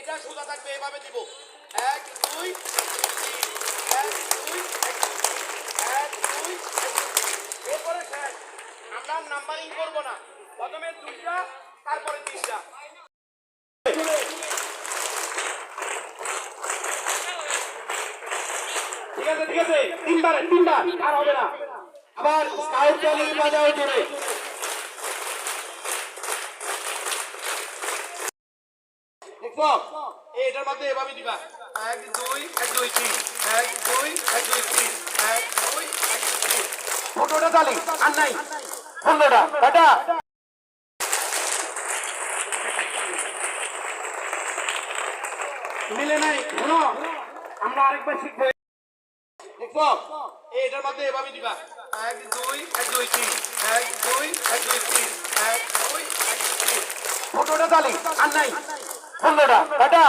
এটা সোজা থাকবে, এভাবে দিব। এক, দুই এক দুই এক, দুই। এরপরে আমরা নাম্বারিং করব না। প্রথমে দুইটা, তারপরে তিনটা। ঠিক আছে ঠিক আছে। তিনবারে, তিনবার। আর হবে না। আবার স্কাউট বাজাও জোরে। এই এটার মধ্যে এভাবে দিবা এক দুই এক দুই তিন ফটোটা নাই পনেরোটা টাটা মিলে নাই শোনো আমরা আরেকবার শিখব এই এটার মধ্যে এভাবে দিবা এক দুই এক দুই তিন এক দুই এক দুই তিন এক দুই এক দুই তিন ফটোটা চালি আর নাই টাটা।